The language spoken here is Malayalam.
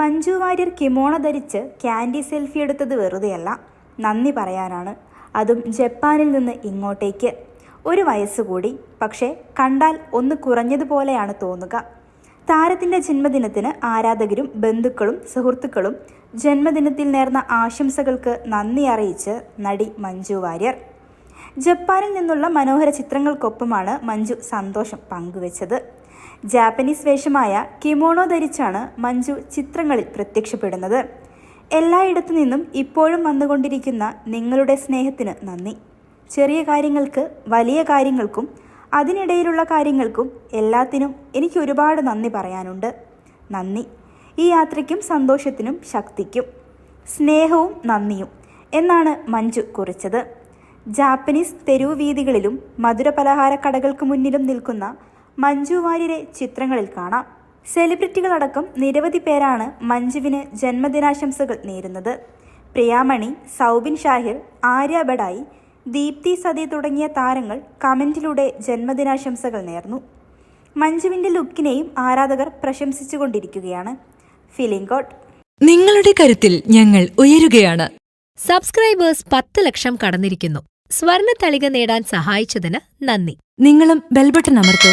മഞ്ജു വാര്യർ കിമോണ ധരിച്ച് ക്യാൻഡി സെൽഫി എടുത്തത് വെറുതെയല്ല. നന്ദി പറയാനാണ്. അതും ജപ്പാനിൽ നിന്ന് ഇങ്ങോട്ടേക്ക്. ഒരു വയസ്സ് കൂടി. പക്ഷേ കണ്ടാൽ ഒന്ന് കുറഞ്ഞതുപോലെയാണ് തോന്നുക. താരത്തിന്റെ ജന്മദിനത്തിന് ആരാധകരും ബന്ധുക്കളും സുഹൃത്തുക്കളും ജന്മദിനത്തിൽ നേർന്ന ആശംസകൾക്ക് നന്ദി അറിയിച്ച് നടി മഞ്ജു വാര്യർ. ജപ്പാനിൽ നിന്നുള്ള മനോഹര ചിത്രങ്ങൾക്കൊപ്പമാണ് മഞ്ജു സന്തോഷം പങ്കുവച്ചത്. ജാപ്പനീസ് വേഷമായ കിമോണോ ധരിച്ചാണ് മഞ്ജു ചിത്രങ്ങളിൽ പ്രത്യക്ഷപ്പെടുന്നത്. എല്ലായിടത്തു നിന്നും ഇപ്പോഴും വന്നുകൊണ്ടിരിക്കുന്ന നിങ്ങളുടെ സ്നേഹത്തിന് നന്ദി. ചെറിയ കാര്യങ്ങൾക്ക് വലിയ കാര്യങ്ങൾക്കും അതിനിടയിലുള്ള കാര്യങ്ങൾക്കും എല്ലാത്തിനും എനിക്ക് ഒരുപാട് നന്ദി പറയാനുണ്ട്. നന്ദി. ഈ യാത്രയ്ക്കും സന്തോഷത്തിനും ശക്തിക്കും. സ്നേഹവും നന്ദിയും എന്നാണ് മഞ്ജു കുറിച്ചത്. ജാപ്പനീസ് തെരുവ് വീതികളിലും മധുരപലഹാര കടകൾക്ക് മുന്നിലും നിൽക്കുന്ന മഞ്ജു വാര്യരെ ചിത്രങ്ങളിൽ കാണാം. സെലിബ്രിറ്റികളടക്കം നിരവധി പേരാണ് മഞ്ജുവിന് ജന്മദിനാശംസകൾ നേരുന്നത്. പ്രിയാമണി സൗബിൻ ഷാഹിർ ആര്യ ബഡായി ദീപ്തി സതി തുടങ്ങിയ താരങ്ങൾ കമന്റിലൂടെ ജന്മദിനാശംസകൾ നേർന്നു. മഞ്ജുവിന്റെ ലുക്കിനെയും ആരാധകർ പ്രശംസിച്ചുകൊണ്ടിരിക്കുകയാണ്. ഫീലിംഗ് ഗോഡ് നിങ്ങളുടെ കരുത്തിൽ ഞങ്ങൾ ഉയരുകയാണ്. സബ്സ്ക്രൈബേഴ്സ് പത്ത് ലക്ഷം കടന്നിരിക്കുന്നു. സ്വർണ തളിക നേടാൻ സഹായിച്ചതിന് നന്ദി. നിങ്ങളും ബെൽബട്ടൺ അമർത്തോ.